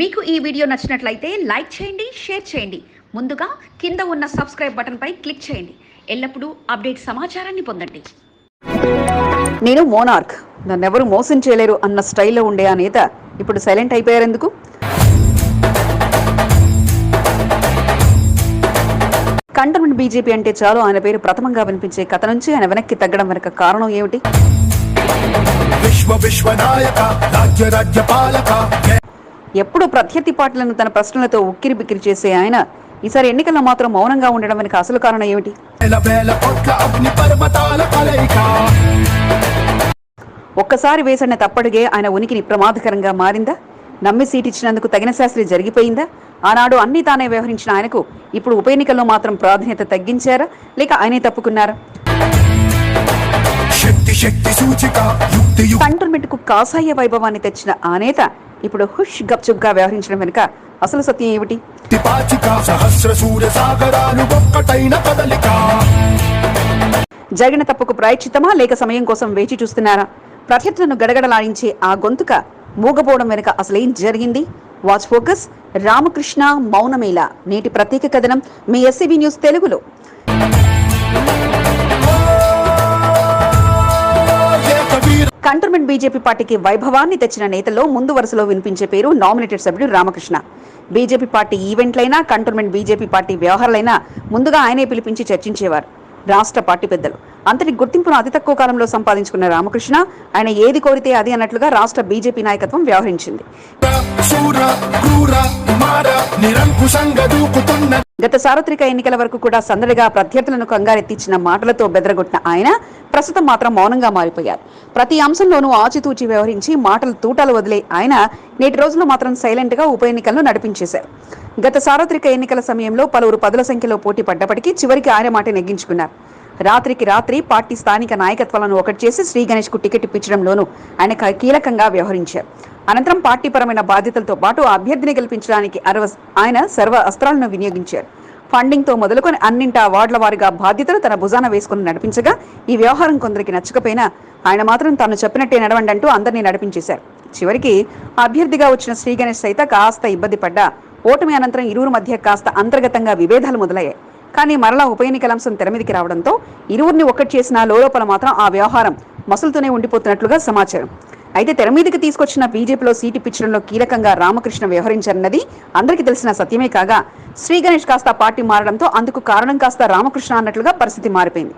మీకు ఈ వీడియో నచ్చినట్లయితే లైక్ చేయండి షేర్ చేయండి. ముందుగా కింద ఉన్న సబ్స్క్రైబ్ బటన్పై క్లిక్ చేయండి. ఎల్లప్పుడూ అప్డేట్ సమాచారాన్ని పొందండి. నేను మోనార్క్. నన్నెవరు మోసం చేయలేరు అన్న స్టైల్లో ఉండే ఆ నేత ఇప్పుడు సైలెంట్ అయిపోయారు ఎందుకు కంటోన్మెంట్ బీజేపీ అంటే చాలు. ఆయన పేరు ప్రథమంగా వినిపించే కథ నుంచి ఆయన వెనక్కి తగ్గడం వెనక కారణం ఏమిటి? ఎప్పుడూ ఎప్పుడు ప్రత్యర్థి పార్టీలను తన ప్రశ్నలతో ఉక్కిరి బిక్కిరి చేసే ఆయన ఈసారి ఎన్నికల్లో మాత్రం మౌనంగా ఉండడం వెనుక అసలు కారణం ఏమిటి? ఒక్కసారి వేసిన తప్పటికే ఆయన ఉనికిని ప్రమాదకరంగా మారిందా? నమ్మి సీట్ ఇచ్చినందుకు తగిన శాస్త్రి జరిగిపోయిందా? ఆనాడు అన్ని తానే వ్యవహరించిన ఆయనకు ఇప్పుడు ఉప ఎన్నికల్లో మాత్రం ప్రాధాన్యత తగ్గించారా? లేక ఆయనే తప్పుకున్నారా? శక్తి శక్తి సూచిక యుక్తి కంటోన్మెంట్కు కాసాయ వైభవాన్ని తెచ్చిన ఆ నేత ఇప్పుడు హుష్ గప్చుప్గా వ్యవహరించడం వెనుక అసలు సత్యం ఏమిటి? యుక్తి పాచిక సహస్ర సూర్య సాగరాలు ఒక్కటైన కదలిక. జరిగిన తప్పుకు ప్రాయశ్చిత్తమా? లేక సమయం కోసం వేచి చూస్తున్నారా? ప్రత్యర్థులను గడగడలాడించే ఆ గొంతుక మూగపోవడం వెనుక అసలేం జరిగింది? వాచ్ ఫోకస్ రామకృష్ణ మౌనమేళ నేటి ప్రత్యేక కథనం మీ ఎస్సీబీ న్యూస్ తెలుగులో. కంటోన్మెంట్ బీజేపీ పార్టీకి వైభవాన్ని తెచ్చిన నేతల్లో ముందు వరుసలో వినిపించే పేరు నామినేటెడ్ సభ్యుడు రామకృష్ణ. బీజేపీ పార్టీ ఈవెంట్లైనా కంటోన్మెంట్ బీజేపీ పార్టీ వ్యవహారాలైనా ముందుగా ఆయనే పిలిపించి చర్చించేవారు. రాష్ట్ర పార్టీ పెద్దలు. అంతటి గుర్తింపును అతి తక్కువ కాలంలో సంపాదించుకున్న రామకృష్ణ ఆయన ఏది కోరితే అది అన్నట్లుగా రాష్ట్ర బీజేపీ నాయకత్వం వ్యవహరించింది. గత సార్వత్రిక ఎన్నికల వరకు కూడా సందడిగా ప్రత్యర్థులను కంగారెత్తించిన మాటలతో బెదరగొట్టిన ఆయన ప్రస్తుతం మాత్రం మౌనంగా మారిపోయారు. ప్రతి అంశంలోనూ ఆచితూచి వ్యవహరించి మాటలు తూటాలు వదిలే ఆయన నేటి రోజుల్లో మాత్రం సైలెంట్గా ఉప ఎన్నికలను నడిపించేశారు. గత సార్వత్రిక ఎన్నికల సమయంలో పలువురు పదుల సంఖ్యలో పోటీ పడ్డప్పటికీ చివరికి ఆయన మాట నెగ్గించుకున్నారు. రాత్రికి రాత్రి పార్టీ స్థానిక నాయకత్వాలను ఒకటి చేసి శ్రీ గణేష్కు టికెట్ ఇప్పించడంలోనూ ఆయన కీలకంగా వ్యవహరించారు. అనంతరం పార్టీపరమైన బాధ్యతలతో పాటు అభ్యర్థిని గెలిపించడానికి అరవ ఆయన సర్వ అస్త్రాలను వినియోగించారు. ఫండింగ్తో మొదలుకొని అన్నింటా వార్డుల వారిగా బాధ్యతలు తన భుజాన వేసుకుని నడిపించగా ఈ వ్యవహారం కొందరికి నచ్చకపోయినా ఆయన మాత్రం తాను చెప్పినట్టే నడవండి అంటూ అందరినీ నడిపించేశారు. చివరికి అభ్యర్థిగా వచ్చిన శ్రీ గణేష్ సైత కాస్త ఇబ్బంది పడ్డా ఓటమి అనంతరం ఇరువురు మధ్య కాస్త అంతర్గతంగా విభేదాలు మొదలయ్యాయి. కానీ మరలా ఉప ఎన్నికల అంశం తెరమీదికి రావడంతో ఇరువురిని ఒక్కటి చేసిన లోపల మాత్రం ఆ వ్యవహారం మసులుతూనే ఉండిపోతున్నట్లుగా సమాచారం. అయితే తెర మీదకి తీసుకొచ్చిన బీజేపీలో సీటు పిచ్చడంలో కీలకంగా రామకృష్ణ వ్యవహరించారన్నది అందరికీ తెలిసిన సత్యమే కాగా శ్రీ గణేష్ కాస్త పార్టీ మారడంతో అందుకు కారణం కాస్త రామకృష్ణ అన్నట్లుగా పరిస్థితి మారిపోయింది.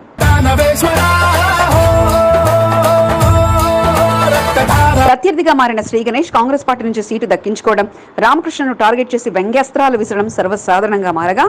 ప్రత్యర్థిగా మారిన శ్రీ గణేష్ కాంగ్రెస్ పార్టీ నుంచి సీటు దక్కించుకోవడం రామకృష్ణను టార్గెట్ చేసి వ్యంగ్యాస్త్రాలు విసరడం సర్వసాధారణంగా మారగా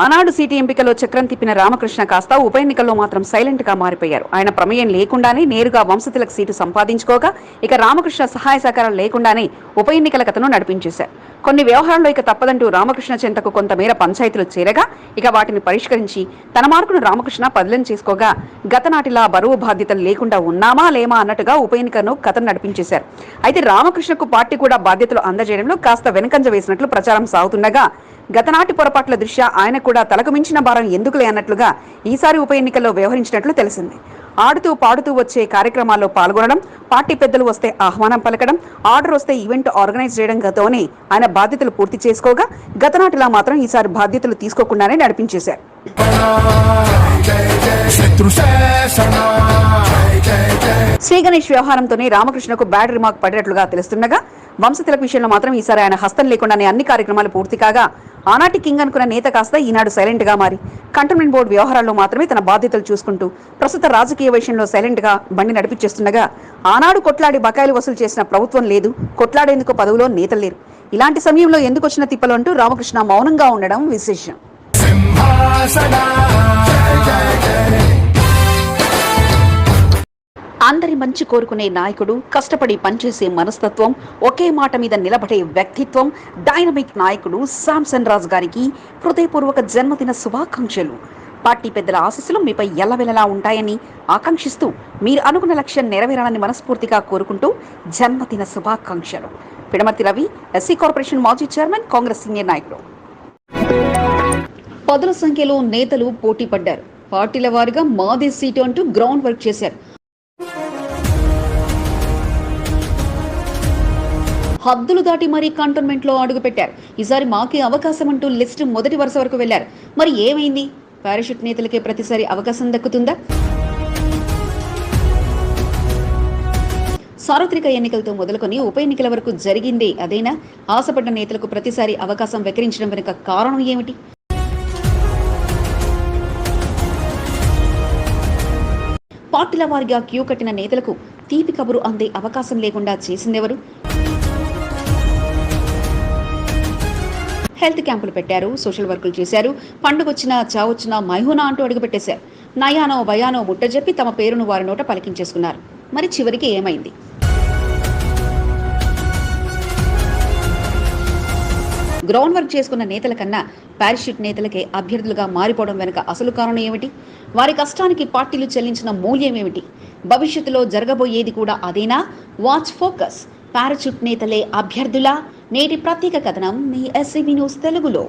ఆనాడు సీటు ఎంపికలో చక్రం తిప్పిన రామకృష్ణ కాస్త ఉప ఎన్నికల్లో మాత్రం సైలెంట్గా మారిపోయారు. ఆయన ప్రమేయం లేకుండానే నేరుగా వంశతిలకు సీటు సంపాదించుకోగా ఇక రామకృష్ణ సహాయ సహకారం లేకుండానే ఉప ఎన్నికల కథను నడిపించేశారు. కొన్ని వ్యవహారాల్లో ఇక తప్పదంటూ రామకృష్ణ చెంతకు కొంతమేర పంచాయతీలు చేరగా ఇక వాటిని పరిష్కరించి తన మార్కును రామకృష్ణ పదిలం చేసుకోగా గత నాటిలా బరువు బాధ్యతలు లేకుండా ఉన్నామా లేమా అన్నట్టుగా ఉప ఎన్నికను కథను నడిపించేశారు. అయితే రామకృష్ణకు పార్టీ కూడా బాధ్యతలు అందజేయడంలో కాస్త వెనకంజ వేసినట్లు ప్రచారం సాగుతుండగా గతనాటి పొరపాట్ల దృష్ట్యా ఆయన కూడా తలకు మించిన భారం ఎందుకులే అన్నట్లుగా ఈసారి ఉప ఎన్నికల్లో వ్యవహరించినట్లు తెలిసింది. ఆడుతూ పాడుతూ వచ్చే కార్యక్రమాల్లో పాల్గొనడం పార్టీ పెద్దలు వస్తే ఆహ్వానం పలకడం ఆర్డర్ వస్తే ఈవెంట్ ఆర్గనైజ్ చేయడం గతోనే ఆయన బాధ్యతలు పూర్తి చేసుకోగా గతనాటిలా మాత్రం ఈసారి బాధ్యతలు తీసుకోకుండానే నడిపించేశారు. శ్రీ గణేష్ వ్యవహారంతోనే రామకృష్ణకు బ్యాడ్ రిమార్క్ పడినట్లుగా తెలుస్తుండగా వంశతిలక విషయంలో మాత్రం ఈసారి ఆయన హస్తం లేకుండానే అన్ని కార్యక్రమాలు పూర్తి కాగా ఆనాటి కింగ్ అనుకున్న నేత కాస్త ఈనాడు సైలెంట్గా మారి కంటోన్మెంట్ బోర్డు వ్యవహారాల్లో మాత్రమే తన బాధ్యతలు చూసుకుంటూ ప్రస్తుత రాజకీయ విషయంలో సైలెంట్గా బండి నడిపించేస్తుండగా ఆనాడు కొట్లాడి బకాయిలు వసూలు చేసిన ప్రభుత్వం లేదు కొట్లాడేందుకు పదవిలో నేతలు లేరు. ఇలాంటి సమయంలో ఎందుకు వచ్చిన తిప్పలు అంటూ రామకృష్ణ మౌనంగా ఉండడం విశేషం. అందరి మంచి కోరుకునే నాయకుడు కష్టపడి పనిచేసే మనస్తత్వం ఒకే మాట మీద నిలబడే వ్యక్తిత్వం డైనమిక్ నాయకుడు శాంసన్ రాజ్ గారికి హృదయపూర్వక జన్మదిన శుభాకాంక్షలు. పార్టీ పెద్దల ఆశీస్సులు మీపై ఎల్లవెలలా ఉంటాయని ఆకాంక్షిస్తూ మీరు అనుకున్న లక్ష్యం నెరవేరాలని మనస్ఫూర్తిగా కోరుకుంటూ జన్మదిన శుభాకాంక్షలు. పిడమర్తి రవి ఎస్సీ కార్పొరేషన్ మాజీ చైర్మన్ కాంగ్రెస్ సీనియర్ నాయకుడు. పదుల సంఖ్యలో నేతలు పోటీ పడ్డారు. పార్టీల వారిగా మాదే సీటు అంటూ గ్రౌండ్ వర్క్ చేశారు. హద్దులు దాటి మరీ కంటోన్మెంట్లో అడుగుపెట్టారు. ఈసారి మాకే అవకాశం అంటూ లిస్టు మొదటి వరుస వరకు వెళ్ళారు. మరి ఏమైంది? పారాషూట్ నేతలకే ప్రతిసారి అవకాశం దక్కుతుందా? సార్వత్రిక ఎన్నికలతో మొదలుకొని ఉప ఎన్నికల వరకు జరిగిందే అదేనా? ఆశపడ్డ నేతలకు ప్రతిసారి అవకాశం వెకరించడం వెనుక కారణం ఏమిటి? పార్టీల వారిగా క్యూ కట్టిన నేతలకు తీపి కబురు అందే అవకాశం లేకుండా చేసిందెవరు? హెల్త్ క్యాంపులు పెట్టారు సోషల్ వర్కులు చేశారు పండుగొచ్చినా చావొచ్చినా మైహునా అంటూ అడుగుపెట్టేశారు. నయానో భయానో ముట్టజెప్పి తమ పేరును వారి నోట పలికించేసుకున్నారు. మరి చివరికి ఏమైంది? గ్రౌండ్ వర్క్ చేసుకున్న నేతల కన్నా పారిషూట్ నేతలకే అభ్యర్థులుగా మారిపోవడం వెనుక అసలు కారణం ఏమిటి? వారి కష్టానికి పార్టీలు చెల్లించిన మూల్యం ఏమిటి? భవిష్యత్తులో జరగబోయేది కూడా అదేనా? వాచ్ ఫోకస్ పారాషూట్ నేతలే అభ్యర్థులా? నేటి ప్రత్యేక కథనం మీ ఎస్సీబీ న్యూస్ తెలుగులో.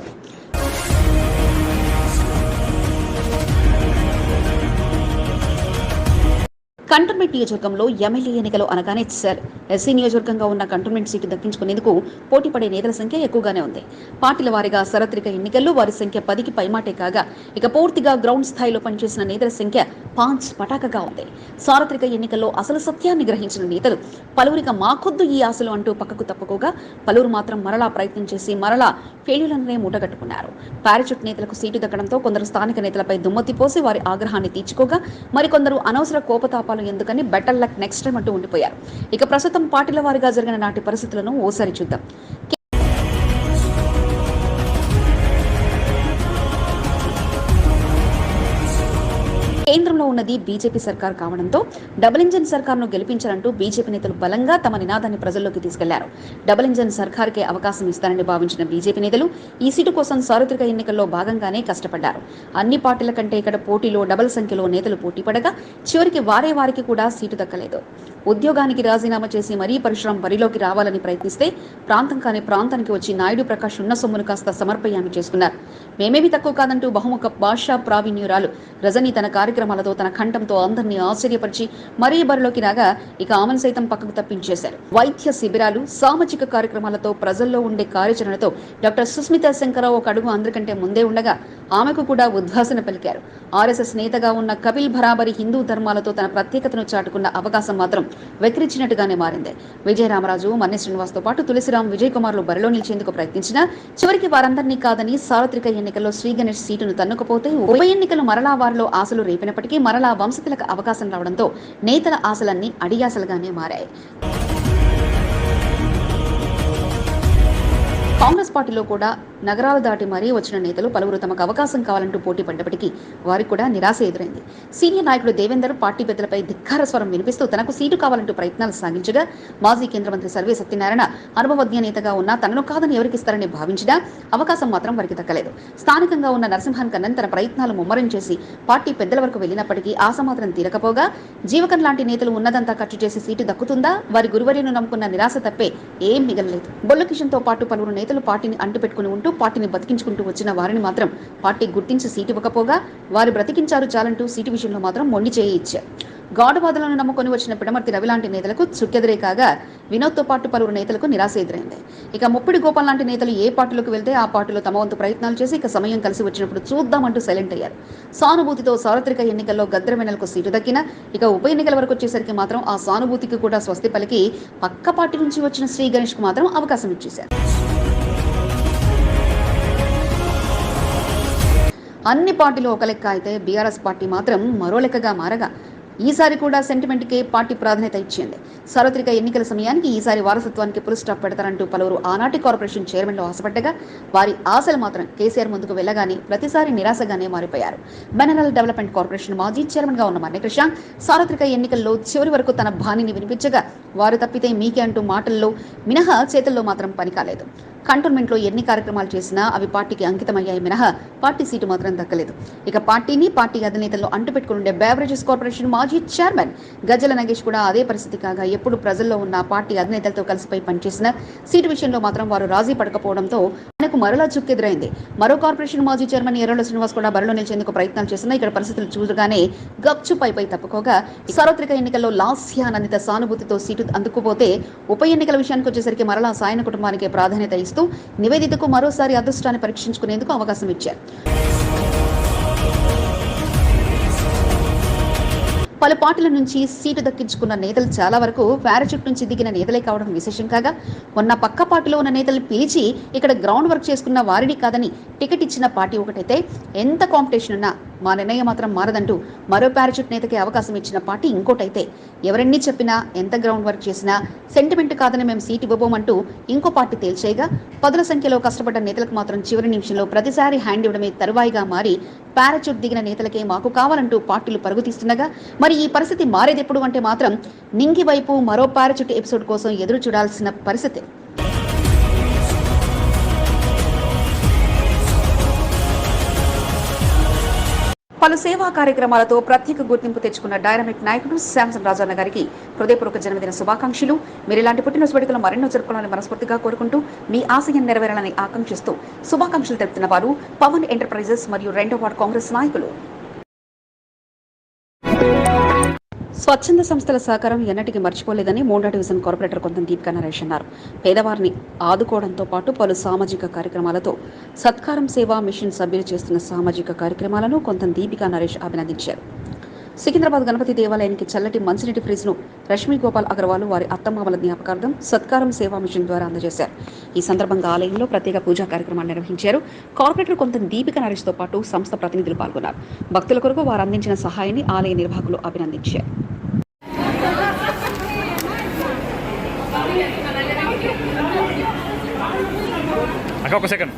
కంటోన్మెంట్ నియోజకవర్గంలో ఎమ్మెల్యే ఎన్నికలు అనగానే సార్ ఎస్సీ నియోజకవర్గంగా ఉన్న కంటోన్మెంట్ సీటు దక్కించుకునేందుకు పోటీ పడే నేతల సంఖ్య ఎక్కువగానే ఉంది. పార్టీల వారీగా సార్వత్రిక ఎన్నికల్లో వారి సంఖ్య పదికి పైమాటే కాగా ఇక పూర్తిగా గ్రౌండ్ స్థాయిలో పనిచేసిన నేతల సంఖ్య పాంచ్ పటాకగా ఉంది. సార్వత్రిక ఎన్నికల్లో అసలు సత్యాన్ని గ్రహించిన నేతలు పలువురిగా మాకొద్దు ఈ ఆశలు అంటూ పక్కకు తప్పుకోగా పలువురు మాత్రం మరలా ప్రయత్నం చేసి మరలా ఫెయిల్యూలనే మూటగట్టుకున్నారు పారాచూట్ నేతలకు సీటు దక్కడంతో కొందరు స్థానిక నేతలపై దుమ్మతి పోసి వారి ఆగ్రహాన్ని తీర్చుకోగా మరికొందరు అనవసర కోపతాపాలు ఎందుకని? బెటర్ లక్ నెక్స్ట్ టైం అంటూ ఉండిపోయారు. ఇక ప్రస్తుతం పార్టీల వారిగా జరిగిన నాటి పరిస్థితులను ఓసారి చూద్దాం. ఉన్నది బీజేపీ సర్కార్ కావడంతో డబుల్ ఇంజన్ సర్కార్ను గెలిపించాలంటూ బీజేపీ నేతలు బలంగా తమ నినాదాన్ని ప్రజల్లోకి తీసుకెళ్ళారు. డబుల్ ఇంజన్ సర్కార్కే అవకాశం ఇస్తారని భావించిన బీజేపీ నేతలు ఈ సీటు కోసం సార్వత్రిక ఎన్నికల్లో భాగంగానే కష్టపడ్డారు. అన్ని పార్టీల కంటే ఇక్కడ పోటీలో డబుల్ సంఖ్యలో నేతలు పోటీ పడగా చివరికి వారే వారికి కూడా సీటు దక్కలేదు. ఉద్యోగానికి రాజీనామా చేసి మరీ పరశురాం బరిలోకి రావాలని ప్రయత్నిస్తే ప్రాంతం కాని ప్రాంతానికి వచ్చి నాయుడు ప్రకాష్ ఉన్న సొమ్మును కాస్త సమర్పయాన్ని చేసుకున్నారు. మేమేమి తక్కువ కాదంటూ బహుముఖ భాషా ప్రావీణ్యురాలు రజని తన కార్యక్రమాలతో తన కంఠంతో అందరినీ ఆశ్చర్యపరిచి మరీ బరిలోకి రాగా ఇక ఆమెను సైతం పక్కకు తప్పించేశారు. వైద్య శిబిరాలు సామాజిక కార్యక్రమాలతో ప్రజల్లో ఉండే కార్యాచరణతో డాక్టర్ సుస్మిత శంకరరావు ఒక అడుగు అందరికంటే ముందే ఉండగా ఆమెకు కూడా ఉద్వాసన పలికారు. ఆర్ఎస్ఎస్ నేతగా ఉన్న కపిల్ భరాబరి హిందూ ధర్మాలతో తన ప్రత్యేకతను చాటుకున్న అవకాశం మాత్రం వెక్రించినట్టుగానే మారింది. విజయరామరాజు మన్నె శ్రీనివాస్తో పాటు తులసిరాం విజయ్ కుమార్లు బరిలో నిలిచేందుకు ప్రయత్నించినా చివరికి వారందరినీ కాదని సార్వత్రిక ఎన్నికల్లో శ్రీ గణేష్ సీటును తన్నుకపోతే ఉప ఎన్నికలు మరలా వారిలో ఆశలు రేపినప్పటికీ మరలా వంశతులకు అవకాశం రావడంతో నేతల ఆశలన్నీ అడియాసలుగానే మారాయి. కాంగ్రెస్ పార్టీలో కూడా నగరాలు దాటి మరీ వచ్చిన నేతలు పలువురు తమకు అవకాశం కావాలంటూ పోటీ పడ్డప్పటికీ వారికి కూడా నిరాశ ఎదురైంది. సీనియర్ నాయకుడు దేవేందర్ పార్టీ పెద్దలపై ధిక్కార స్వరం వినిపిస్తూ తనకు సీటు కావాలంటూ ప్రయత్నాలు సాగించగా మాజీ కేంద్ర మంత్రి సర్వే సత్యనారాయణ అనుభవజ్ఞ నేతగా ఉన్నా తనను కాదని ఎవరికిస్తారని భావించినా అవకాశం మాత్రం వారికి దక్కలేదు. స్థానికంగా ఉన్న నరసింహన్ కన్నన్ తన ప్రయత్నాలు ముమ్మరం చేసి పార్టీ పెద్దల వరకు వెళ్ళినప్పటికీ ఆశ మాత్రం తీరకపోగా జీవకన్ లాంటి నేతలు ఉన్నదంతా ఖర్చు చేసి సీటు దక్కుతుందా? వారి గురువర్యను నమ్ముకున్న నిరాశ తప్పే ఏం మిగలలేదు. బొల్ల కిషన్తో పాటు పలువురు నేతలు పార్టీని అంటుపెట్టుకుని ఉంటూ పార్టీని బతికించుకుంటూ వచ్చిన వారిని మాత్రం పార్టీ గుర్తించి సీటు ఇవ్వకపోగా వారు బ్రతికించారు చాలంటూ సీటు విషయంలో మాత్రం మొండి చేయి ఇచ్చారు. గాడువాదులను నమ్ముకొని వచ్చిన పిడమర్తి రవి లాంటి నేతలకు చుక్కెదురే కాగా వినోద్తో పాటు పలువురు నేతలకు నిరాశ ఎదురైంది. ఇక ముప్పిడి గోపాల్ లాంటి నేతలు ఏ పార్టీలోకి వెళ్తే ఆ పార్టీలో తమ వంతు ప్రయత్నాలు చేసి ఇక సమయం కలిసి వచ్చినప్పుడు చూద్దామంటూ సైలెంట్ అయ్యారు. సానుభూతితో సార్వత్రిక ఎన్నికల్లో గద్రవెనలకు సీటు దక్కిన ఇక ఉప ఎన్నికల వరకు వచ్చేసరికి మాత్రం ఆ సానుభూతికి కూడా స్వస్తి పలికి పక్క పార్టీ నుంచి వచ్చిన శ్రీ గణేష్కు మాత్రం అవకాశం ఇచ్చేశారు. అన్ని పార్టీలు ఒక లెక్క అయితే బీఆర్ఎస్ పార్టీ మాత్రం మరో లెక్కగా మారగా ఈసారి కూడా సెంటిమెంట్కే పార్టీ ప్రాధాన్యత ఇచ్చింది. సార్వత్రిక ఎన్నికల సమయానికి ఈసారి వారసత్వానికి పుల్ స్టాప్ పెడతారంటూ పలువురు ఆనాటి కార్పొరేషన్ చైర్మన్లు ఆశపడ్డగా వారి ఆశలు మాత్రం కేసీఆర్ ముందుకు వెళ్ళగానే ప్రతిసారి నిరాశగానే మారిపోయారు. బెనరల్ డెవలప్మెంట్ కార్పొరేషన్ మాజీ చైర్మన్గా ఉన్న మన్నె సార్వత్రిక ఎన్నికల్లో చివరి వరకు తన బాణిని వినిపించగా వారు తప్పితే మీకే అంటూ మాటల్లో మినహా చేతుల్లో మాత్రం పని కాలేదు కంటోన్మెంట్లో ఎన్ని కార్యక్రమాలు చేసినా అవి పార్టీకి అంకితమయ్యాయి మినహా పార్టీ సీటు మాత్రం దక్కలేదు. ఇక పార్టీని పార్టీ అధినేతల్లో అంటుపెట్టుకుని బేవరేజెస్ కార్పొరేషన్ మాజీ చైర్మన్ గజల నగేష్ కూడా అదే పరిస్థితి కాగా ఎప్పుడు ప్రజల్లో ఉన్న పార్టీ అధినేతలతో కలిసిపోయి పనిచేసిన సీటు విషయంలో మాత్రం వారు రాజీ పడకపోవడంతో ఆయనకు మరలా చుక్కెదురైంది మరో కార్పొరేషన్ మాజీ చైర్మన్ ఎర్రల శ్రీనివాస్ కూడా బరిలో నిలిచేందుకు ప్రయత్నాలు చేస్తున్నా ఇక్కడ పరిస్థితులు చూడగానే గప్చు పై పై తప్పుకోగా సార్వత్రిక ఎన్నికల్లో లాస్యానందిత సానుభూతితో సీటు అందుకుపోతే ఉప ఎన్నికల విషయానికి వచ్చేసరికి మరలా సాయన కుటుంబానికి ప్రాధాన్యత ఇస్తూ నివేదితకు మరోసారి అదృష్టాన్ని పరీక్షించుకునేందుకు అవకాశం ఇచ్చారు. పలు పార్టీల నుంచి సీటు దక్కించుకున్న నేతలు చాలా వరకు పారాచూట్ నుంచి దిగిన నేతలే కావడం విశేషం కాగా మొన్న పక్క పార్టీలో ఉన్న నేతలు పిలిచి ఇక్కడ గ్రౌండ్ వర్క్ చేసుకున్న వారిని కాదని టికెట్ ఇచ్చిన పార్టీ ఒకటైతే ఎంత కాంపిటీషన్ ఉన్నా మా నిర్ణయం మాత్రం మారదంటూ మరో పారాచూట్ నేతకి అవకాశం ఇచ్చిన పార్టీ ఇంకోటైతే. ఎవరన్నీ చెప్పినా ఎంత గ్రౌండ్ వర్క్ చేసినా సెంటిమెంట్ కాదని మేము సీట్ ఇవ్వబోమంటూ ఇంకో పార్టీ తేల్చేయగా పదుల సంఖ్యలో కష్టపడ్డ నేతలకు మాత్రం చివరి నిమిషంలో ప్రతిసారి హ్యాండ్ ఇవ్వడమే తరువాయిగా మారి పారాచూట్ దిగిన నేతలకే మాకు కావాలంటూ పార్టీలు పరుగు తీస్తుండగా మరి ఈ పరిస్థితి మారేదెప్పుడు అంటే మాత్రం నింగి వైపు మరో పారాచూట్ ఎపిసోడ్ కోసం ఎదురు చూడాల్సిన పరిస్థితి. పలు సేవా కార్యక్రమాలతో ప్రత్యేక గుర్తింపు తెచ్చుకున్న డైనమిక్ నాయకుడు శాంసన్ రాజన్న గారికి హృదయపూర్వక జన్మదిన శుభాకాంక్షలు. మీరు ఇలాంటి పుట్టినరోజు వేడుకలు మరెన్నో జరుపుకోవాలని మనస్ఫూర్తిగా కోరుకుంటూ మీ ఆశయం నెరవేరాలని ఆకాంక్షిస్తూ శుభాకాంక్షలు తెలుపుతున్న వారు పవన్ ఎంటర్ప్రైజెస్ మరియు రెండో వార్డు కాంగ్రెస్ నాయకులు. స్వచ్ఛంద సంస్థల సహకారం ఎన్నటికీ మర్చిపోలేదని మోండా డివిజన్ కార్పొరేటర్ కొంత దీపికా నరేష్ అన్నారు. పేదవారిని ఆదుకోవడంతో పాటు పలు సామాజిక కార్యక్రమాలతో సత్కారం సేవా మిషన్ సభ్యులు చేస్తున్న సామాజిక కార్యక్రమాలను కొంత దీపికా నరేష్ అభినందించారు. సికింద్రాబాద్ గణపతి దేవాలయానికి చల్లటి మంచినీటి ఫ్రిజ్ను రష్మి గోపాల్ అగర్వాల్ వారి అత్తమామల జ్ఞాపకార్థం సత్కారం సేవా మిషన్ ద్వారా అందజేశారు. ఈ సందర్భంగా ఆలయంలో ప్రత్యేక పూజా కార్యక్రమాన్ని నిర్వహించారు. కార్పొరేటర్ కొంత దీపిక నరేష్తో పాటు సంస్థ ప్రతినిధులు పాల్గొన్నారు. భక్తుల కొరకు వారు అందించిన సహాయాన్ని ఆలయ నిర్వాహకులు అభినందించారు. అక్క ఒక సెకండ్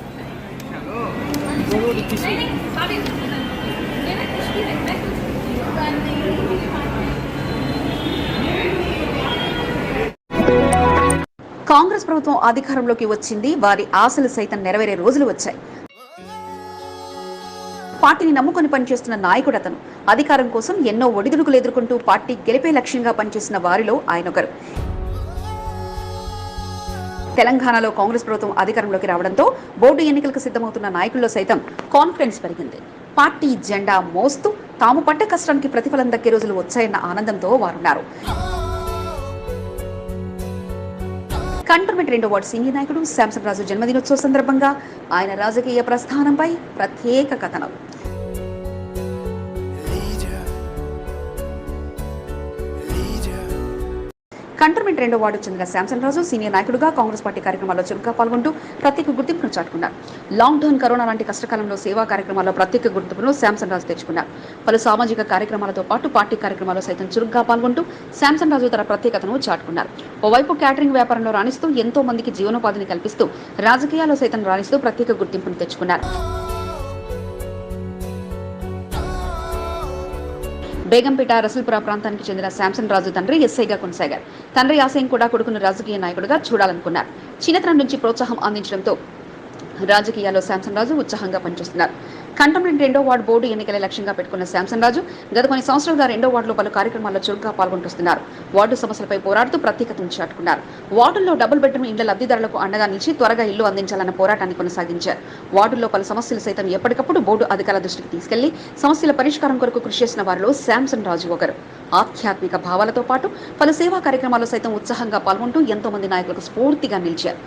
కాంగ్రెస్ ప్రభుత్వం అధికారంలోకి వచ్చింది. వారి ఆశలు సైతం నెరవేరే రోజులు వచ్చాయి. పార్టీని నమ్ముకొని పనిచేస్తున్న నాయకుడు అతను. అధికారం కోసం ఎన్నో ఒడిదుడుకులు ఎదుర్కొంటూ పార్టీ గెలిపే లక్ష్యంగా పనిచేసిన వారిలో ఆయన ఒకరు. తెలంగాణలో కాంగ్రెస్ ప్రభుత్వం అధికారంలోకి రావడంతో బోర్డు ఎన్నికలకు సిద్ధమవుతున్న నాయకుల్లో సైతం కాన్ఫిడెన్స్ పెరిగింది. పార్టీ జెండా మోస్తూ తాము పడ్డ కష్టానికి ప్రతిఫలం దక్కే రోజులు వచ్చాయన్న ఆనందంతో వారున్నారు. కంటోన్మెంట్ రెండో వార్డు సీనియర్ నాయకుడు శాంసన్ రాజు జన్మదినోత్సవ సందర్భంగా ఆయన రాజకీయ ప్రస్థానంపై ప్రత్యేక కథనం. కంటర్మెంట్ రెండో వార్డు చెందిన శాంసన్ రాజు సీనియర్ నాయకుడుగా కాంగ్రెస్ పార్టీ కార్యక్రమాల్లో చురుగ్గా పాల్గొంటూ ప్రత్యేక గుర్తింపును చాటుకున్నారు. లాక్డౌన్ కరోనా లాంటి కష్టకాలంలో సేవా కార్యక్రమాల్లో ప్రత్యేక గుర్తింపును శాంసన్ రాజు తెచ్చుకున్నారు. పలు సామాజిక కార్యక్రమాలతో పాటు పార్టీ కార్యక్రమాల్లో సైతం చురుగ్గా పాల్గొంటూ శాంసన్ రాజు తన ప్రత్యేకతను చాటుకున్నారు. ఓవైపు క్యాటరింగ్ వ్యాపారంలో రాణిస్తూ ఎంతో మందికి జీవనోపాధిని కల్పిస్తూ రాజకీయాల్లో సైతం రాణిస్తూ ప్రత్యేక గుర్తింపును తెచ్చుకున్నారు. బేగంపేట రసల్పుర ప్రాంతానికి చెందిన శాంసన్ రాజు తండ్రి ఎస్ఐగా కొనసాగారు. తండ్రి ఆశయం కూడా కొడుకును రాజకీయ నాయకుడిగా చూడాలనుకున్నారు. చిన్నతనం నుంచి ప్రోత్సాహం అందించడంతో రాజకీయాల్లో శాంసన్ రాజు ఉత్సాహంగా పనిచేస్తున్నారు. కంటోన్మెంట్ రెండో వార్డు బోర్డు ఎన్నికల లక్ష్యంగా పెట్టుకున్న శాంసన్ రాజు గత కొన్ని సంవత్సరాలుగా రెండో వార్డులో పలు కార్యక్రమాల్లో చురుగ్గా పాల్గొంటున్నారు వార్డు సమస్యలపై పోరాడుతూ ప్రత్యేకతను చాటుకున్నారు. వార్డుల్లో డబుల్ బెడ్రూమ్ ఇండ్ల లబ్ధిదారులకు అండగా నిలిచి త్వరగా ఇల్లు అందించాలన్న పోరాటాన్ని కొనసాగించారు. వార్డుల్లో పలు సమస్యలు సైతం ఎప్పటికప్పుడు బోర్డు అధికారుల దృష్టికి తీసుకెళ్ళి సమస్యల పరిష్కారం కొరకు కృషి చేసిన వారిలో శాంసన్ రాజు ఒకరు. ఆధ్యాత్మిక భావాలతో పాటు పలు సేవా కార్యక్రమాల్లో సైతం ఉత్సాహంగా పాల్గొంటూ ఎంతో మంది నాయకులకు స్ఫూర్తిగా నిలిచారు.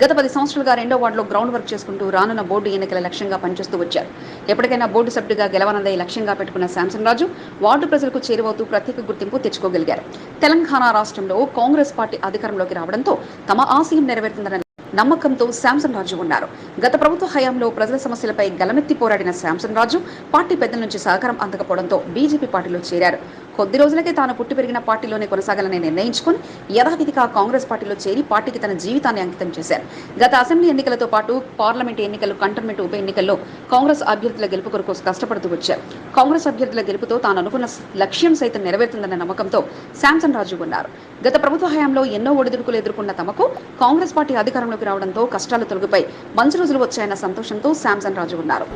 గత పది సంవత్సరాలుగా రెండో వార్డులో గ్రౌండ్ వర్క్ చేసుకుంటూ రానున్న బోర్డు ఎన్నికల లక్ష్యంగా పనిచేస్తూ వచ్చారు. ఎప్పటికైనా బోర్డు సభ్యుడిగా గెలవనందే లక్ష్యంగా పెట్టుకున్న శాంసన్ రాజు వార్డు ప్రజలకు చేరువవుతూ ప్రత్యేక గుర్తింపు తెచ్చుకోగలిగారు. తెలంగాణ రాష్ట్రంలో కాంగ్రెస్ పార్టీ అధికారంలోకి రావడంతో తమ ఆశయం నెరవేరుతుందన్న నమ్మకంతో శాంసన్ రాజు ఉన్నారు. గత ప్రభుత్వ హయాంలో ప్రజల సమస్యలపై గలమెత్తి పోరాడిన శాంసన్ రాజు పార్టీ పెద్దల నుంచి సహకారం అందకపోవడంతో బీజేపీ పార్టీలో చేరారు. కొద్ది రోజులకే తాను పుట్టి పెరిగిన పార్టీలోనే కొనసాగాలని నిర్ణయించుకుని యథావిధిగా కాంగ్రెస్ పార్టీలో చేరి పార్టీకి తన జీవితాన్ని అంకితం చేశారు. గత అసెంబ్లీ ఎన్నికలతో పాటు పార్లమెంట్ ఎన్నికలు కంటోన్మెంట్ ఉప ఎన్నికల్లో కాంగ్రెస్ అభ్యర్థుల గెలుపు కొరకు కష్టపడుతూ వచ్చారు. కాంగ్రెస్ అభ్యర్థుల గెలుపుతో తాను అనుకున్న లక్ష్యం సైతం నెరవేరుతుందన్న నమ్మకంతో శాంసన్ రాజు ఉన్నారు. గత ప్రభుత్వ హయాంలో ఎన్నో ఒడిదుడుకులు ఎదుర్కొన్న తమకు కాంగ్రెస్ పార్టీ అధికారంలోకి రావడంతో కష్టాలు తొలగిపై మంచి రోజులు వచ్చాయన్న సంతోషంతో శాంసన్ రాజు ఉన్నారు.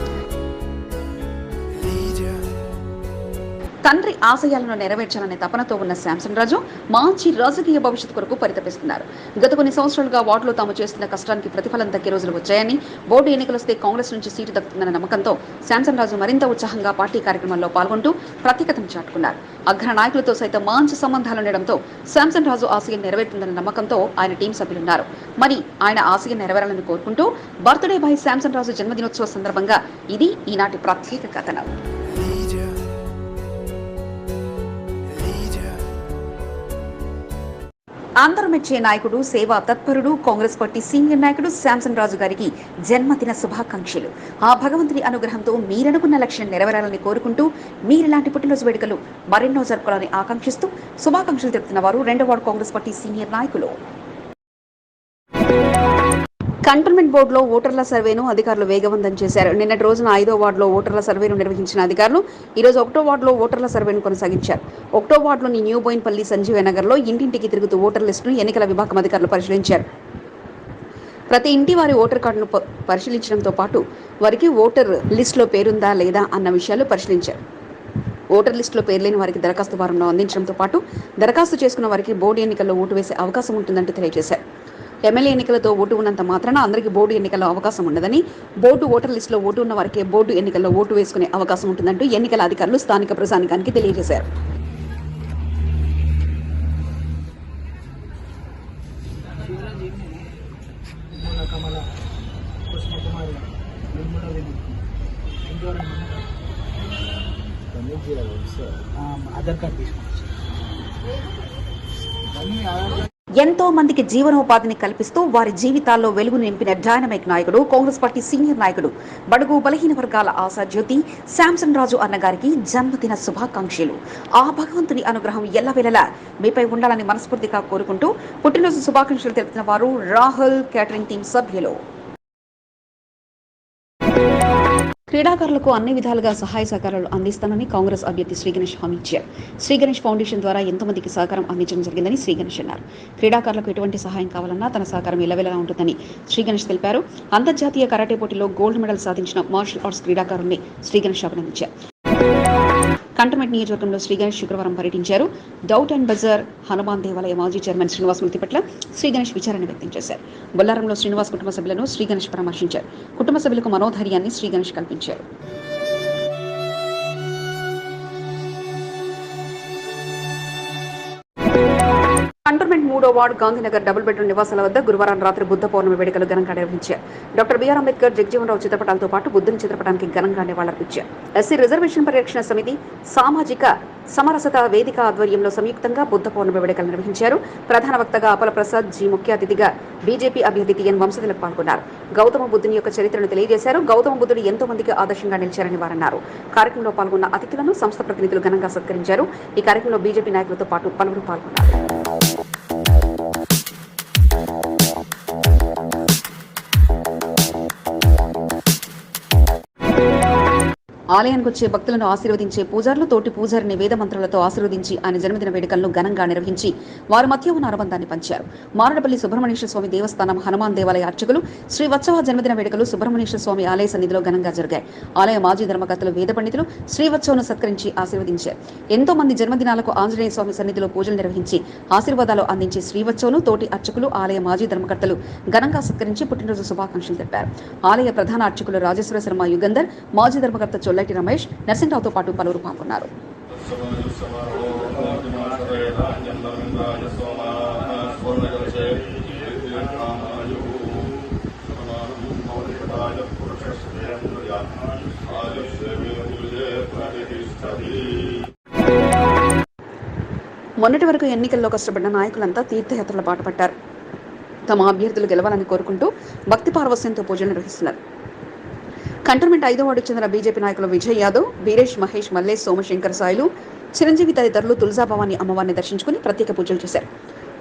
తండ్రి ఆశయాలను నెరవేర్చాలనే తపనతో ఉన్న శాంసన్ రాజు మంచి రాజకీయ భవిష్యత్తు కొరకు పరితపిస్తున్నారు. గత కొన్ని సంవత్సరాలుగా వార్డులో తాము చేస్తున్న కష్టానికి ప్రతిఫలం దక్కే రోజులు వచ్చాయని బోర్డు ఎన్నికలు వస్తే కాంగ్రెస్ నుంచి సీటు దక్కుతుందన్న నమ్మకంతో శాంసన్ రాజు మరింత ఉత్సాహంగా పార్టీ కార్యక్రమాల్లో పాల్గొంటూ ప్రత్యేకతను చాటుకున్నారు. అగ్ర నాయకులతో సైతం మంచి సంబంధాలు ఉండడంతో శాంసన్ రాజు ఆశయం నెరవేరుతుందన్న నమ్మకంతో ఆయన టీం సభ్యులున్నారు. మరి ఆయన ఆశయం నెరవేరాలని కోరుకుంటూ బర్త్డే బాయ్ శాంసన్ రాజు జన్మదినోత్సవ సందర్భంగా ఇది ఈనాటి ప్రత్యేక కథనం. అందరూ మెచ్చే నాయకుడు సేవా తత్పరుడు కాంగ్రెస్ పార్టీ సీనియర్ నాయకుడు శాంసన్ రాజు గారికి జన్మదిన శుభాకాంక్షలు. ఆ భగవంతుని అనుగ్రహంతో మీరనుకున్న లక్ష్యం నెరవేరాలని కోరుకుంటూ మీరిలాంటి పుట్టినరోజు వేడుకలు మరెన్నో జరుపుకోవాలని ఆకాంక్షిస్తూ శుభాకాంక్షలు తెలుపుతున్న వారు రెండవ వార్డు కాంగ్రెస్ పార్టీ సీనియర్ నాయకులు. కంటోన్మెంట్ బోర్డులో ఓటర్ల సర్వేను అధికారులు వేగవంతం చేశారు. నిన్నటి రోజున ఐదో వార్డులో ఓటర్ల సర్వేను నిర్వహించిన అధికారులు ఈ రోజు ఒకటో వార్డులో ఓటర్ల సర్వేను కొనసాగించారు. ఒకటో వార్డులోని న్యూ బోయిన్పల్లి సంజీవ నగర్లో ఇంటింటికి తిరుగుతూ ఓటర్ లిస్టును ఎన్నికల విభాగం అధికారులు పరిశీలించారు. ప్రతి ఇంటి వారి ఓటర్ కార్డును పరిశీలించడంతో పాటు వారికి ఓటర్ లిస్టులో పేరుందా లేదా అన్న విషయాలు పరిశీలించారు. ఓటర్ లిస్టులో పేరు లేని వారికి దరఖాస్తు ఫారంను అందించడంతో పాటు దరఖాస్తు చేసుకున్న వారికి బోర్డు ఎన్నికల్లో ఓటు వేసే అవకాశం ఉంటుందంటూ తెలియజేశారు. ఎమ్మెల్యే ఎన్నికలతో ఓటు ఉన్నంత మాత్రాన అందరికీ బోర్డు ఎన్నికల్లో అవకాశం ఉండదని బోర్డు ఓటర్ లిస్టులో ఓటు ఉన్న వారికే బోర్డు ఎన్నికల్లో ఓటు వేసుకునే అవకాశం ఉంటుందంటూ ఎన్నికల అధికారులు స్థానిక ప్రజానికానికి తెలియజేశారు. ఆధార్ కార్డు తీసుకొచ్చి అన్నీ ఆధార్ కార్డు ఎంతో మందికి జీవనోపాధిని కల్పిస్తూ వారి జీవితాల్లో వెలుగు నింపిన డైనమిక్ నాయకుడు కాంగ్రెస్ పార్టీ సీనియర్ నాయకుడు బడుగు బలహీన వర్గాల ఆశాజ్యోతి శాంసన్ రాజు అన్నగారికి జన్మదిన శుభాకాంక్షలు. ఆ భగవంతుని అనుగ్రహం ఎల్లవేళలా మీపై ఉండాలని మనస్ఫూర్తిగా కోరుకుంటూ పుట్టినరోజు శుభాకాంక్షలు తెలుపుతున్న వారు రాహుల్ కేటరింగ్ టీం సభ్యులు. క్రీడాకారులకు అన్ని విధాలుగా సహాయ సహకారాలు అందిస్తానని కాంగ్రెస్ అభ్యర్థి శ్రీ గణేష్ హామీ ఇచ్చారు. శ్రీ గణేష్ ఫౌండేషన్ ద్వారా ఎంతోమందికి సహకారం అందించడం జరిగిందని శ్రీ గణేష్ అన్నారు. క్రీడాకారులకు ఎటువంటి సహాయం కావాలన్నా తన సహకారం ఇలవేలా ఉంటుందని శ్రీ గణేష్ తెలిపారు. అంతర్జాతీయ కరాటే పోటీలో గోల్డ్ మెడల్ సాధించిన మార్షల్ ఆర్ట్స్ క్రీడాకారుల్ని శ్రీ గణేష్ అభినందించారు. కంటమెట్ నియోజకవర్గంలో శ్రీ గణేష్ శుక్రవారం పర్యటించారు. డౌట్ అండ్ బజార్ హనుమాన్ దేవాలయ మాజీ చైర్మన్ శ్రీనివాస్ మృతి పట్ల శ్రీ గణేష్ విచారణ వ్యక్తం చేశారు. బొల్లారంలో శ్రీనివాస్ కుటుంబ సభ్యులను శ్రీ గణేష్ పరామర్శించారు. కుటుంబ సభ్యులకు మనోధైర్యాన్ని శ్రీ గణేష్ కల్పించారు. మూడో వార్డు గాంధీనగర్ డబుల్ బెడ్రూమ్ నివాసాల వద్ద గురువారం రాత్రి బుద్ధ పౌర్ణమి వేడుకలు ఘనంగా నిర్వహించారు doctor B R Ambedkar Jagjivan Rao చిత్రపటాలతో పాటు బుద్ధుని చిత్రపటానికి ఘనంగా నివాళులర్పించారు. ఎస్సీ రిజర్వేషన్ పరిరక్షణ సమితి సామాజిక సమరసత వేదిక ఆధ్వర్యంలో సంయుక్తంగా బుద్ధ పౌర్ణమి వేడుకలు నిర్వహించారు. ప్రధాన వక్తగా అపల ప్రసాద్ జీ ముఖ్య అతిథిగా బీజేపీ అభ్యర్థి టిఎన్ వంశధులకు పాల్గొన్నారు. గౌతమ బుద్ధుని యొక్క చరిత్రను తెలియజేశారు. గౌతమ బుద్ధుడు ఎంతో మందికి ఆదర్శంగా నిలిచారని వారన్నారు. కార్యక్రమంలో పాల్గొన్న అతిథులను సంస్థ ప్రతినిధులు ఘనంగా సత్కరించారు. ఈ కార్యక్రమంలో బీజేపీ నాయకులతో పాటు పలువురు పాల్గొన్నారు. ఆలయానికి వచ్చే భక్తులను ఆశీర్వదించే పూజారులు తోటి పూజారిని వేద మంత్రాలతో ఆశీర్వదించి ఆయన జన్మదిన వేడుకలను ఘనంగా నిర్వహించి వారి మధ్య ఉన్న అనుబంధాన్ని పంచారు. మారడపల్లి సుబ్రహ్మణ్యేశ్వర స్వామి దేవస్థానం హనుమాన్ దేవాలయ అర్చకులు శ్రీ వత్సవ జన్మదిన వేడుకలు సుబ్రహ్మణ్యేశ్వర స్వామి ఆలయ సన్నిధిలో ఘనంగా జరిగాయి. ఆలయ మాజీ ధర్మకర్తలు వేద పండితులు శ్రీవత్సవను సత్కరించి ఆశీర్వదించారు. ఎంతో మంది జన్మదినాలకు ఆంజనేయ స్వామి సన్నిధిలో పూజలు నిర్వహించి ఆశీర్వాదాలు అందించే శ్రీవత్సవను తోటి అర్చకులు ఆలయ మాజీ ధర్మకర్తలు ఘనంగా సత్కరించి పుట్టినరోజు శుభాకాంక్షలు తెలిపారు. ఆలయ ప్రధాన అర్చకులు రాజేశ్వర శర్మ యుగంధర్ మాజీ ధర్మకర్త చొల్లటి రమేష్ నరసింహరావుతో పాటు పలువురు పాల్గొన్నారు. మొన్నటి వరకు ఎన్నికల్లో కష్టపడిన నాయకులంతా తీర్థయాత్రల బాటపట్టారు తమ అభ్యర్థులు గెలవాలని కోరుకుంటూ భక్తి పార్వస్యంతో పూజలు నిర్వహిస్తున్నారు. కంటోన్మెంట్ ఐదో వార్డుకు చెందిన బీజేపీ నాయకులు విజయ్ యాదవ్ వీరేష్ మహేష్ మల్లేష్ సోమశంకర్ సాయిలు చిరంజీవి తదితరులు తులజాభవాని అమ్మవారిని దర్శించుకుని ప్రత్యేక పూజలు చేశారు.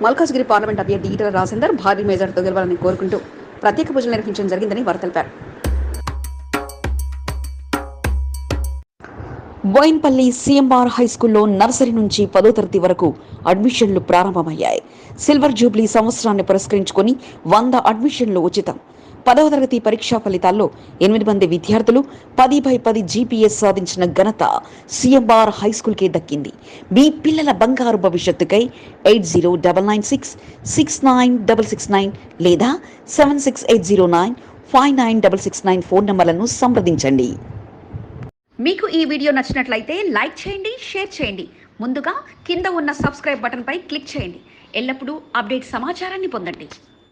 మల్కాజ్గిరి పార్లమెంట్ అభ్యర్థి ఈటల రాజేందర్ భారీ మేజర్తో గెలవాలని కోరుకుంటూ ప్రత్యేక పూజలు నిర్వహించడం జరిగిందని వారు తెలిపారు. బోయిన్పల్లి సీఎంఆర్ హై స్కూల్లో నర్సరీ నుంచి పదో తరగతి వరకు అడ్మిషన్లు ప్రారంభమయ్యాయి. సిల్వర్ జూబ్లీ సంవత్సరాన్ని పురస్కరించుకొని వంద అడ్మిషన్లు ఉచితం. పదవ తరగతి పరీక్షా ఫలితాల్లో ఎనిమిది మంది విద్యార్థులు పది బై పది జీపీఎస్ సాధించిన ఘనత సిఎంఆర్ హై స్కూల్కే దక్కింది. మీ పిల్లల బంగారు భవిష్యత్తుకై eight zero double nine six six nine double six nine లేదా seven six eight zero nine five nine double six nine phone నంబర్లను సంప్రదించండి. మీకు ఈ వీడియో నచ్చినట్లయితే లైక్ చేయండి షేర్ చేయండి. ముందుగా కింద ఉన్న సబ్స్క్రైబ్ బటన్పై క్లిక్ చేయండి. ఎల్లప్పుడూ అప్డేట్ సమాచారాన్ని పొందండి.